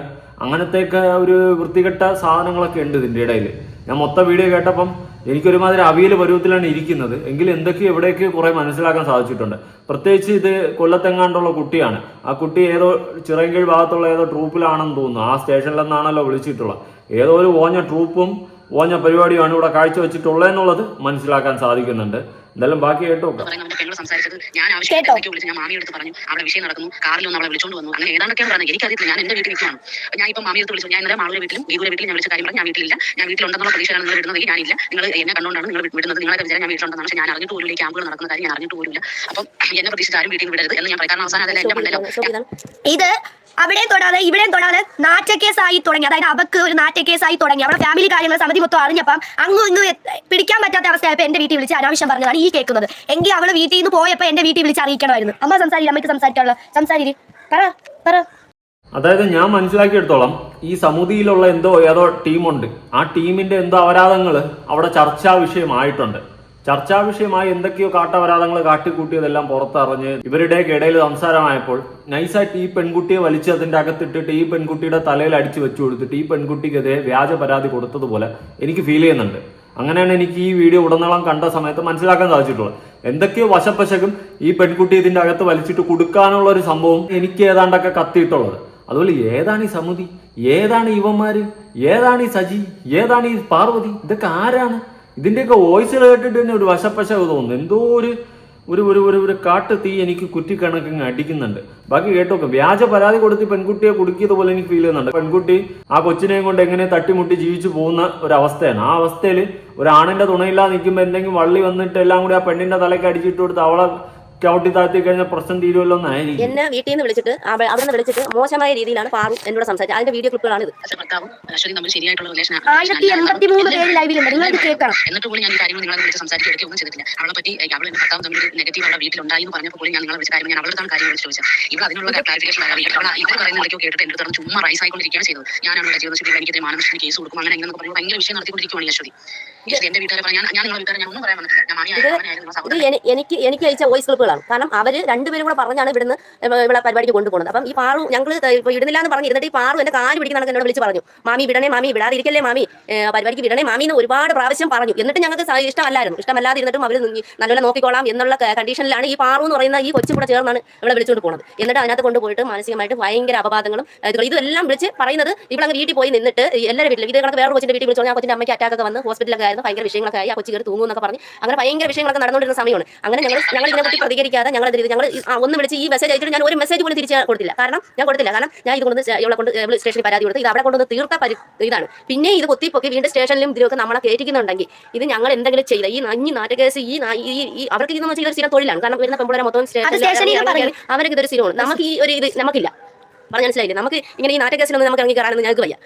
അങ്ങനത്തെയൊക്കെ ഒരു വൃത്തികെട്ട സാധനങ്ങളൊക്കെ ഉണ്ട് ഇതിന്റെ ഇടയിൽ ഞാൻ മൊത്തം വീഡിയോ കേട്ടപ്പം എനിക്കൊരുമാതിരി അവിയൽ പരുവത്തിലാണ് ഇരിക്കുന്നത്. എങ്കിലും എന്തൊക്കെയോ എവിടെയൊക്കെ കുറെ മനസ്സിലാക്കാൻ സാധിച്ചിട്ടുണ്ട്. പ്രത്യേകിച്ച് ഇത് കൊല്ലത്തെങ്ങാണ്ടുള്ള കുട്ടിയാണ്. ആ കുട്ടി ഏതോ ചിറങ്കീഴ് ഭാഗത്തുള്ള ഏതോ ട്രൂപ്പിലാണെന്ന് തോന്നുന്നു. ആ സ്റ്റേഷനിലെന്നാണല്ലോ വിളിച്ചിട്ടുള്ളത്. ഏതോ ഒരു ഓഞ്ഞ ട്രൂപ്പും ഓഞ്ഞ പരിപാടിയുമാണ് ഇവിടെ കാഴ്ചവെച്ചിട്ടുള്ളതെന്നുള്ളത് മനസ്സിലാക്കാൻ സാധിക്കുന്നുണ്ട്. എന്തായാലും ബാക്കി കേട്ടോ ഇത് ഞാൻ കേട്ടോ? വിളിച്ച് പറഞ്ഞു. അവിടെ വിഷയം നടക്കുന്നു. കാറിൽ ഒന്ന് അവളെ വിളിച്ചോണ്ട് വന്നു. അങ്ങനെ ഏതാണ്ടൊക്കെയാണ് പറഞ്ഞത് എനിക്കറിയത്തില്ല. ഞാൻ എന്റെ വീട്ടിൽ നിൽക്കുകയാണ് ഞാൻ ഇപ്പം വിളിച്ചു. ഞാൻ ഇന്നലെ മാളുടെ വീട്ടിലും വീട്ടിലും ഞാൻ വിളിച്ച കാര്യം പറഞ്ഞു ഞാൻ വീട്ടിലില്ല. ഞാൻ വീട്ടിലുണ്ടെന്നുള്ള പ്രതീക്ഷയാണ് നിങ്ങൾ ഞാനില്ല നിങ്ങൾ എന്നെ കണ്ടുകൊണ്ടാണ് നിങ്ങൾ വിടുന്നത്. നിങ്ങളെ വിചാരം ഞാൻ വീട്ടിലുണ്ടെന്നാണ്. പക്ഷേ ഞാൻ അറിഞ്ഞിട്ട് പോലും ഈ ക്യാമ്പുകൾ നടക്കുന്ന കാര്യം ഞാൻ അറിഞ്ഞിട്ട് അപ്പം എന്നെ പ്രതീക്ഷിച്ച് ആരും വീട്ടിൽ വിടരുത് എന്ന് ഞാൻ പറയാം. കാരണം അവസാനം അതല്ല എന്റെ മണ്ടലോ ഇത്. അവിടെയും തൊടാതെ ഇവിടെയും തൊടാതെ നാറ്റക്കേസായി തുടങ്ങി. അതായത് അവക്ക് ഒരു നാറ്റക്കേസായി തുടങ്ങി. അവരുടെ ഫാമിലി കാര്യങ്ങൾ സമിതി മൊത്തം അറിഞ്ഞപ്പം അങ്ങും ഇങ്ങും പിടിക്കാൻ പറ്റാത്ത അവസ്ഥയായപ്പോൾ എന്റെ വീട്ടിൽ വിളിച്ച് അനാവശ്യം പറഞ്ഞതാണ്. ഈ കേൾക്കുന്നത്. എങ്കിൽ അവൾ വീട്ടിൽ നിന്ന് പോയപ്പോ എന്റെ വീട്ടിൽ വിളിച്ച് അറിയിക്കണമായിരുന്നു. അമ്മ സംസാരിക്കും അമ്മയ്ക്ക് സംസാരിക്കാനുള്ള സംസാരിക്കും. പറ പറ. അതായത് ഞാൻ മനസ്സിലാക്കിയെടുത്തോളം ഈ സമുദിയിലുള്ള എന്തോ ഏതോ ടീമുണ്ട്. ആ ടീമിന്റെ എന്തോ അപരാധങ്ങൾ അവിടെ ചർച്ചാ വിഷയമായിട്ടുണ്ട്. ചർച്ചാ വിഷയമായി എന്തൊക്കെയോ കാട്ടപരാധങ്ങൾ കാട്ടിക്കൂട്ടിയതെല്ലാം പുറത്തറിഞ്ഞ് ഇവരുടെയൊക്കെ ഇടയിൽ സംസാരമായപ്പോൾ നൈസായിട്ട് ഈ പെൺകുട്ടിയെ വലിച്ച് അതിന്റെ അകത്തിട്ടിട്ട് ഈ പെൺകുട്ടിയുടെ തലയിൽ അടിച്ചു വെച്ചു കൊടുത്തിട്ട് ഈ പെൺകുട്ടിക്കെതിരെ വ്യാജ പരാതി കൊടുത്തതുപോലെ എനിക്ക് ഫീൽ ചെയ്യുന്നുണ്ട്. അങ്ങനെയാണ് എനിക്ക് ഈ വീഡിയോ ഉടനീളം കണ്ട സമയത്ത് മനസ്സിലാക്കാൻ സാധിച്ചിട്ടുള്ളത്. എന്തൊക്കെയോ വശപ്പശകും ഈ പെൺകുട്ടി ഇതിന്റെ അകത്ത് വലിച്ചിട്ട് കൊടുക്കാനുള്ള ഒരു സംഭവം എനിക്ക് ഏതാണ്ടൊക്കെ കത്തിയിട്ടുള്ളത്. അതുപോലെ ഏതാണ് ഈ സമുദി? ഏതാണ് ഇവന്മാര്? ഏതാണ് ഈ സജി? ഏതാണ് ഈ പാർവതി? ഇതൊക്കെ ആരാണ്? ഇതിന്റെയൊക്കെ വോയിസ് കേട്ടിട്ട് തന്നെ ഒരു വശപ്പശക തോന്നുന്നു. എന്തോ ഒരു ഒരു ഒരു ഒരു ഒരു കാട്ട് തീ എനിക്ക് കുറ്റിക്കണക്കിങ് അടിക്കുന്നുണ്ട്. ബാക്കി കേട്ടോക്കെ വ്യാജ പരാതി കൊടുത്ത് പെൺകുട്ടിയെ കുടുക്കിയത് പോലെ എനിക്ക് ഫീൽ ചെയ്യുന്നുണ്ട്. പെൺകുട്ടി ആ കൊച്ചിനെയും കൊണ്ട് എങ്ങനെ തട്ടിമുട്ടി ജീവിച്ചു പോകുന്ന ഒരു അവസ്ഥയാണ് ആ അവസ്ഥയിൽ ഒരു ആണിന്റെ തുണയില്ലാതെ നിൽക്കുമ്പോൾ എന്തെങ്കിലും വള്ളി വന്നിട്ട് എല്ലാം കൂടി ആ പെണ്ണിന്റെ തലയ്ക്ക് അടിച്ചിട്ട് കൊടുത്ത് അവളെ ചവിട്ടി താഴ്ത്തി കഴിഞ്ഞാൽ പ്രശ്നം തീരുമല്ലോ എന്നായിരിക്കും എന്നെ വീട്ടിൽ നിന്ന് വിളിച്ചിട്ട് അവ- അവിടുന്ന് വിളിച്ചിട്ട് മോശമായ രീതിയിലാണ് പാറു എന്നോട് സംസാരിച്ചത്. അതിന്റെ വീഡിയോ ക്ലിപ്പുകളാണ് ഇത്. പക്ഷേ ഭർത്താവും അശ്വതി തമ്മിൽ ശരിയായിട്ടുള്ള റിലേഷൻ ആയിരത്തി എൺപത്തി മൂന്ന് പേര് ലൈവിലുണ്ട് നിങ്ങൾ ഇത് കേൾക്കണം. എന്നിട്ട് പോലും ഞാൻ ഈ കാര്യങ്ങൾ നിങ്ങളെ വിളിച്ച് ഒന്നും ചെയ്തിട്ടില്ല. അവളെ പറ്റി ഏ, അവൾ എന്റെ ഭർത്താവ് തമ്മിൽ നെഗറ്റീവ് അവളുടെ വീട്ടിലുണ്ടായി എന്ന് പറഞ്ഞപ്പോൾ പോലും ഞാൻ നിങ്ങളെ വിളിച്ച കാര്യം ഞാൻ കാര്യം വിളിച്ച് ചോദിച്ചത്. ഇവിടെ അതിനുള്ള ക്ലാരിഫിക്കേഷൻ അവൾ ഇവർ പറയുന്ന ഇടയ്ക്കോ കേട്ടിട്ട് എന്റെ അടുത്ത് ചുമ്മാ റൈസ് ആയിക്കൊണ്ടിരിക്കുകയാണ് ചെയ്തത്. ഞാൻ അവളുടെ ജീവിതത്തിൽ എനിക്ക് മാനനഷ്ടത്തിന് കേസ് കൊടുക്കും. അങ്ങനെ എങ്ങനെ പറഞ്ഞ് ഭയങ്കര വിഷയം നടത്തിക്കൊണ്ടിരിക്കുകയാണ് ഈ അശ്വതി. ഇത് എനിക്ക് എനിക്ക് അയച്ച വോയിസ് ക്ലിപ്പുകളാണ് കാരണം അവർ രണ്ടുപേരും കൂടെ പറഞ്ഞാണ് ഇവിടുന്ന് ഇവ- ഇവിടെ പരിപാടിക്ക് കൊണ്ടുപോകുന്നത്. അപ്പം ഈ പാറു ഞങ്ങൾ ഇടുന്നില്ല എന്ന് പറഞ്ഞിരുന്നിട്ട് ഈ പാറു എന്റെ കാൽ പിടിക്കുന്ന എന്നോട് വിളിച്ച് പറഞ്ഞു. മാമി വിടണേ മാമി വിടാതിരിക്കല്ലേ മാമി? പരിപാടിക്ക് വിടണേ മാമി എന്ന് ഒരുപാട് പ്രാവശ്യം പറഞ്ഞു. എന്നിട്ട് ഞങ്ങൾക്ക് ഇഷ്ടമല്ലായിരുന്നു. ഇഷ്ടമല്ലാതെ ഇരുന്നിട്ടും അവർ നല്ലപോലെ നോക്കിക്കോളാം എന്നുള്ള കണ്ടീഷനിലാണ് ഈ പാറു എന്ന് പറയുന്ന ഈ കൊച്ചും കൂടെ ചേർന്നാണ് ഇവിടെ വിളിച്ചുകൊണ്ട് പോകുന്നത് എന്നിട്ട് അതിനകത്ത് കൊണ്ടുപോയിട്ട് മാനസികമായിട്ട് ഭയങ്കര അപവാദങ്ങളും ഇതെല്ലാം വിളിച്ച് പറയുന്നത് ഇവിടെ അങ്ങ് വീട്ടിൽ പോയി നിന്നിട്ട് എല്ലാവരും വീട്ടിൽ ഇത് കണക്ക് വേറെ കൊച്ചിന്റെ വീട്ടിൽ വിളിച്ചു ആ കൊച്ചിന്റെ അമ്മയ്ക്ക് അറ്റാക്ക് ഒക്കെ വന്ന് ഹോസ്പിറ്റലൊക്കെ ആയിരുന്നു ഭയങ്കര വിഷയങ്ങളൊക്കെ ആയി ആ കൊച്ചി കയറി തൂങ്ങും എന്നൊക്കെ പറഞ്ഞ് അങ്ങനെ ഭയങ്കര വിഷയങ്ങളൊക്കെ നടന്നുകൊണ്ടിരുന്ന സമയമാണ്. അങ്ങനെ ഞങ്ങൾ ഞങ്ങൾ ഇതിനെപ്പറ്റി പ്രതികരിക്കാതെ ഞങ്ങൾ ചെയ്തു? ഞങ്ങൾ ഈ- ഒന്ന് വിളിച്ച് ഈ മെസ്സേജ് അയച്ചിട്ട് ഞാൻ ഒരു മെസ്സേജ് പോലും തിരിച്ച് കൊടുത്തില്ല. കാരണം ഞാൻ കൊടുത്തില്ല. കാരണം ഞാൻ ഇത് കൊണ്ട് ഇവിടെ കൊണ്ട് സ്റ്റേഷനിൽ പരാതി കൊടുത്ത് ഇത് അവിടെ കൊണ്ട് തീർത്ത പരി ഇതാണ്. പിന്നെ ഇത് കുത്തിപ്പൊക്കി വീണ്ടും സ്റ്റേഷനിലും ഇതിലൊക്കെ നമ്മളെ കയറ്റിക്കുന്നുണ്ടെങ്കിൽ ഇത് ഞങ്ങൾ എന്തെങ്കിലും ചെയ്ത ഈ നഞ്ഞി നാട്ടുകേസ് ഈ ഈ ഈ അവർക്ക് ഇതെന്ന് വെച്ചാൽ ഇതൊരു സ്ഥിരം തൊഴിലാണ്. കാരണം വരുന്ന പെമ്പിളരെ മൊത്തം സ്റ്റേഷനിൽ അവർക്ക് ഇതൊരു സ്ഥിരമാണ്. നമുക്ക് ഈ ഒരു ഇത് നമുക്കില്ല. പറഞ്ഞ മനസ്സിലായില്ലേ? നമുക്ക് ഇങ്ങനെ ഈ നാട്ടുകേസിലൊന്നും നമുക്ക് ഇറങ്ങി കയറാനൊന്നും ഞങ്ങൾക്ക് വയ്യ.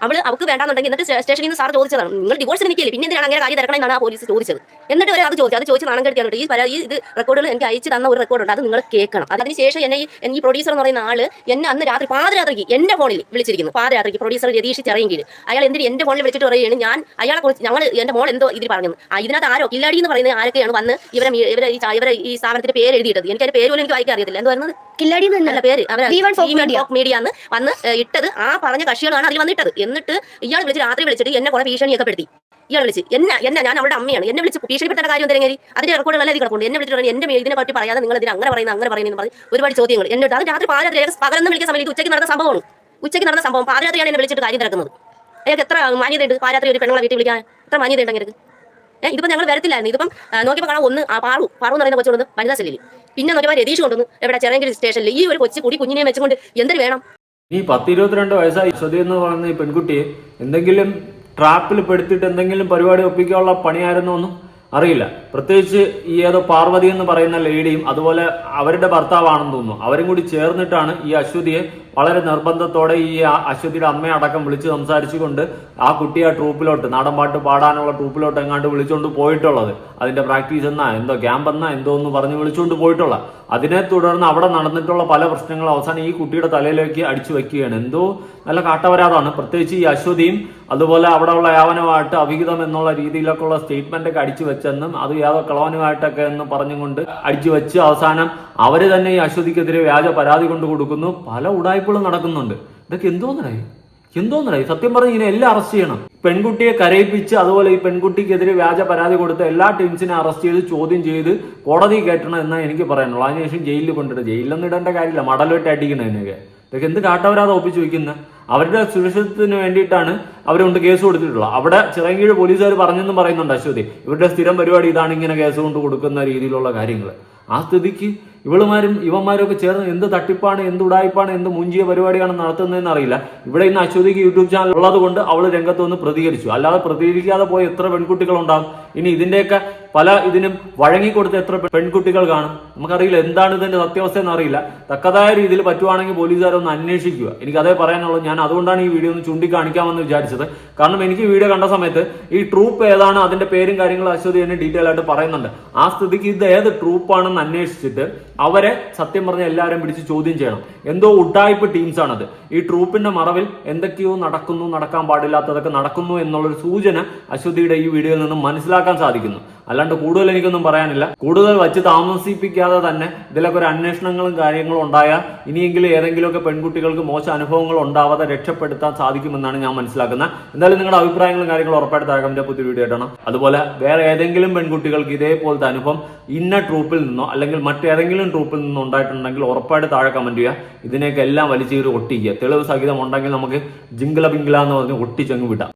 അവൾ അവൾക്ക് വേണ്ടാന്നുണ്ടെങ്കിൽ എന്നിട്ട് സ്റ്റേഷനിൽ നിന്ന് സാർ ചോദിച്ചതാണ്. നിങ്ങൾ ഡിവോഴ്സ് നിൽക്കില്ലേ? പിന്നെ എന്തിനാണ് അങ്ങനെ കാര്യം തിരക്കണമെന്നാണ് ആ പോലീസ് ചോദിച്ചത്. എന്നിട്ട് വരെ അത് ചോദിച്ചു. അത് ചോദിച്ച് നാണം കെടുത്തിയാണ് ഈ പരാതി ഇത് റെക്കോർഡുകൾ എനിക്ക് അയച്ചു തന്ന ഒരു റെക്കോർഡ് ഉണ്ട്. അത് നിങ്ങൾ കേൾക്കണം. അതിന് ശേഷം എന്നെ ഈ പ്രൊഡ്യൂസർ എന്ന് പറയുന്ന ആൾ എന്നെ അന്ന് രാത്രി പാതിരാത്രിക്ക് എന്റെ ഫോണിൽ വിളിച്ചിരിക്കുന്നു. പാതിരാത്രിക്ക് പ്രൊഡ്യൂസർ രതീഷ് ചെറിയെങ്കിൽ അയാൾ എന്തിന് എന്റെ ഫോണിൽ വിളിച്ചിട്ട് പറയുകയാണ് ഞാൻ അയാളെ കുറിച്ച് ഞങ്ങൾ എന്റെ മോൾ എന്തോ ഇതിൽ പറഞ്ഞു ആ ഇതിനകത്ത് ആരോ കില്ലാടി എന്ന് പറയുന്ന ആരൊക്കെയാണ് വന്ന് ഇവരെ ഇവരെ ഈ ച- ഇവരെ ഈ സ്ഥാപനത്തിന്റെ പേര് എഴുതിയിട്ടത് എനിക്ക് അതിന്റെ പേര് പോലും എനിക്ക് വായിക്കാൻ അറിയത്തില്ല. എന്താ പറയുന്നത് കില്ലാടി എന്നല്ല പേര്. അവരെ V1 Folk Media. മീഡിയ എന്ന് വന്ന് ഇട്ടത് ആ പറഞ്ഞ കക്ഷികളാണ് അതിൽ വന്നിട്ടത്. എന്നിട്ട് ഇയാൾ വിളിച്ച് രാത്രി വിളിച്ചിട്ട് എന്നെ കുറെ ഭീഷണിയൊക്കെ പെടുത്തി ഇയാൾ വിളിച്ച് എന്നെ എന്നെ ഞാൻ അവളുടെ അമ്മയാണ്. എന്നെ വിളിച്ച് ഭീഷണിപ്പെട്ട കാര്യം എന്തെങ്കിലും അതിന്റെ റെക്കോർഡുകൾ കിടപ്പുണ്ട്. എന്നെ വിളിച്ചിട്ട് എന്റെ ഇതിനെ പറ്റി പറയാതെ നിങ്ങൾ ഇതിന് അങ്ങനെ പറയുന്നത്? അങ്ങനെ പറയുന്നത് പറഞ്ഞ് ഒരുപാട് ചോദ്യങ്ങൾ. എന്നിട്ട് അത് രാത്രി പാതിരാത്രി പകലെന്ന് വിളിക്കുന്ന സമയത്ത് ഉച്ചയ്ക്ക് നടന്ന സംഭവമാണ്. ഉച്ചയ്ക്ക് നടന്ന സംഭവം പാതിരാത്രിയാണ് എന്നെ വിളിച്ചിട്ട് കാര്യം തിരക്കുന്നത് അയാൾക്ക് എത്ര മാന്യതയുണ്ട്? പാരാത്രി ഒരു പെണ്ണുങ്ങളെ വീട്ടിൽ വിളിക്കാൻ എത്ര മാന്യതയുണ്ട് അങ്ങനെ ഏഹ് ഇതിപ്പോ ഞങ്ങൾ വരത്തില്ലായിരുന്നു. ഇതിപ്പം നോക്കിയപ്പോൾ കാണാം ഒന്ന് ആ പാറു പാറു എന്ന് പറയുന്ന കൊച്ചുകൊണ്ട് വനിതാ സെല്ലിൽ പിന്നെ നോക്കിയപ്പോൾ രതീഷ് കൊണ്ടുവന്നു. എവിടെ ചെറങ്കി സ്റ്റേഷനിൽ ഈ ഒരു കൊച്ചു കുടി കുഞ്ഞിനെ വെച്ചുകൊണ്ട് എന്തിനു വേണം? ഈ പത്ത് ഇരുപത്തിരണ്ട് വയസ്സായി ശ്രുതി എന്ന് പറയുന്ന ഈ പെൺകുട്ടിയെ എന്തെങ്കിലും ട്രാപ്പിൽ പെടുത്തിട്ട് എന്തെങ്കിലും പരിപാടി ഒപ്പിക്കാനുള്ള പണിയായിരുന്നു ഒന്നും അറിയില്ല. പ്രത്യേകിച്ച് ഈ ഏതോ പാർവതി എന്ന് പറയുന്ന ലേഡിയും അതുപോലെ അവരുടെ ഭർത്താവാണെന്ന് തോന്നുന്നു. അവരും കൂടി ചേർന്നിട്ടാണ് ഈ അശ്വതിയെ വളരെ നിർബന്ധത്തോടെ ഈ അശ്വതിയുടെ അമ്മയെ അടക്കം വിളിച്ച് സംസാരിച്ചുകൊണ്ട് ആ കുട്ടിയെ ആ ട്രൂപ്പിലോട്ട് നാടൻ പാട്ട് പാടാനുള്ള ട്രൂപ്പിലോട്ട് എങ്ങാണ്ട് വിളിച്ചുകൊണ്ട് പോയിട്ടുള്ളത്. അതിന്റെ പ്രാക്ടീസ് എന്നാ എന്തോ ക്യാമ്പ് എന്നാ എന്തോ എന്ന് പറഞ്ഞ് വിളിച്ചുകൊണ്ട് പോയിട്ടുള്ള. അതിനെ തുടർന്ന് അവിടെ നടന്നിട്ടുള്ള പല പ്രശ്നങ്ങളും അവസാനം ഈ കുട്ടിയുടെ തലയിലേക്ക് അടിച്ചു വെക്കുകയാണ്. എന്തോ നല്ല കാട്ടവരാതാണ് പ്രത്യേകിച്ച് ഈ അശ്വതിയും അതുപോലെ അവിടെ ഉള്ള യാവനുമായിട്ട് അവിഹിതം എന്നുള്ള രീതിയിലൊക്കെ ഉള്ള സ്റ്റേറ്റ്മെന്റ് ഒക്കെ അടിച്ചു വെച്ചെന്നും അത് യാതോ കളവനുമായിട്ടൊക്കെ എന്ന് പറഞ്ഞുകൊണ്ട് അടിച്ചു വെച്ച് അവസാനം അവർ തന്നെ ഈ അശ്വതിക്കെതിരെ വ്യാജ പരാതി കൊണ്ട് കൊടുക്കുന്നു. പല ഉടായ്പകളും നടക്കുന്നുണ്ട്. ഇതൊക്കെ എന്തോന്നായി എന്തോന്നായി സത്യം പറഞ്ഞ് ഇങ്ങനെ എല്ലാം അറസ്റ്റ് ചെയ്യണം. പെൺകുട്ടിയെ കരയിപ്പിച്ച് അതുപോലെ ഈ പെൺകുട്ടിക്കെതിരെ വ്യാജ പരാതി കൊടുത്ത എല്ലാ ടീംസിനെ അറസ്റ്റ് ചെയ്ത് ചോദ്യം ചെയ്ത് കോടതി കയറ്റണം എന്നാ എനിക്ക് പറയാനുള്ളൂ. അതിനുശേഷം ജയിലിൽ കൊണ്ടിട്ട് ജയിലിലൊന്നും ഇടേണ്ട കാര്യമില്ല. മടലോട്ട് അടിക്കണം അടിക്കണതിനൊക്കെ ഇതൊക്കെ എന്ത് കാട്ടവരാതെ ഒപ്പിച്ച് വെക്കുന്നത് അവരുടെ സുരക്ഷിതത്തിന് വേണ്ടിയിട്ടാണ് അവരുണ്ട് കേസ് കൊടുത്തിട്ടുള്ളത്. അവിടെ ചിറങ്കീഴ് പോലീസുകാർ പറഞ്ഞെന്നും പറയുന്നുണ്ട് അശ്വതി. ഇവരുടെ സ്ഥിരം പരിപാടി ഇതാണ് ഇങ്ങനെ കേസ് കൊണ്ട് കൊടുക്കുന്ന രീതിയിലുള്ള കാര്യങ്ങൾ ആ സ്ഥിതിക്ക് ഇവളുമാരും ഇവന്മാരും ഒക്കെ ചേർന്ന് എന്ത് തട്ടിപ്പാണ് എന്ത് ഉടായ്പാണ് എന്ത് മുഞ്ചിയ പരിപാടിയാണ് നടത്തുന്നതെന്ന് അറിയില്ല. ഇവിടെ ഇന്ന് അശ്വതിക്ക് യൂട്യൂബ് ചാനൽ ഉള്ളത് കൊണ്ട് അവൾ രംഗത്ത് പ്രതികരിച്ചു. അല്ലാതെ പ്രതികരിക്കാതെ പോയ എത്ര പെൺകുട്ടികൾ ഉണ്ടാകും ഇനി ഇതിന്റെയൊക്കെ പല ഇതിനും വഴങ്ങിക്കൊടുത്ത എത്ര പെൺകുട്ടികൾ കാണും. നമുക്കറിയില്ല എന്താണ് ഇതിന്റെ സത്യാവസ്ഥ എന്ന് അറിയില്ല തക്കതായ രീതിയിൽ പറ്റുവാണെങ്കിൽ പോലീസുകാരൊന്ന് അന്വേഷിക്കുക. എനിക്ക് അതേ പറയാനുള്ളൂ ഞാൻ അതുകൊണ്ടാണ് ഈ വീഡിയോ ഒന്ന് ചൂണ്ടിക്കാണിക്കാമെന്ന് വിചാരിച്ചത്. കാരണം എനിക്ക് വീഡിയോ കണ്ട സമയത്ത് ഈ ട്രൂപ്പ് ഏതാണ് അതിന്റെ പേരും കാര്യങ്ങളും അശ്വതി തന്നെ ഡീറ്റെയിൽ ആയിട്ട് പറയുന്നുണ്ട്. ആ സ്ഥിതിക്ക് ഇത് ഏത് ട്രൂപ്പാണെന്ന് അന്വേഷിച്ചിട്ട് അവരെ സത്യം പറഞ്ഞ എല്ലാവരും പിടിച്ച് ചോദ്യം ചെയ്യണം. എന്തോ ഉഡായ്പ ടീംസ് ആണത് ഈ ട്രൂപ്പിന്റെ മറവിൽ എന്തൊക്കെയോ നടക്കുന്നു നടക്കാൻ പാടില്ലാത്തതൊക്കെ നടക്കുന്നു എന്നുള്ളൊരു സൂചന അശ്വതിയുടെ ഈ വീഡിയോയിൽ നിന്നും മനസ്സിലാക്കാൻ സാധിക്കുന്നു. അല്ലാണ്ട് കൂടുതൽ എനിക്കൊന്നും പറയാനില്ല. കൂടുതൽ വച്ച് താമസിപ്പിക്കാതെ തന്നെ ഇതിലൊക്കെ ഒരു അന്വേഷണങ്ങളും കാര്യങ്ങളും ഉണ്ടായാൽ ഇനിയെങ്കിലും ഏതെങ്കിലുമൊക്കെ പെൺകുട്ടികൾക്ക് മോശം അനുഭവങ്ങൾ ഉണ്ടാവാതെ രക്ഷപ്പെടുത്താൻ സാധിക്കുമെന്നാണ് ഞാൻ മനസ്സിലാക്കുന്നത്. എന്തായാലും നിങ്ങളുടെ അഭിപ്രായങ്ങളും കാര്യങ്ങളും ഉറപ്പായിട്ട് താഴെ പുതിയ വീഡിയോ ആയിട്ടാണ്. അതുപോലെ വേറെ ഏതെങ്കിലും പെൺകുട്ടികൾക്ക് ഇതേപോലത്തെ അനുഭവം ഇന്ന ട്രൂപ്പിൽ നിന്നോ അല്ലെങ്കിൽ മറ്റേതെങ്കിലും ട്രൂപ്പിൽ നിന്നോ ഉണ്ടായിട്ടുണ്ടെങ്കിൽ ഉറപ്പായിട്ട് താഴെ കമന്റ് ചെയ്യുക. ഇതിനെയൊക്കെ എല്ലാം വലിച്ചീറി ഒട്ടിക്കുക. തെളിവ് സഹിതം ഉണ്ടെങ്കിൽ നമുക്ക് ജിങ്കിള ബിങ്കിള എന്ന് പറഞ്ഞ് ഒട്ടിച്ചങ്ങ് വിടാം.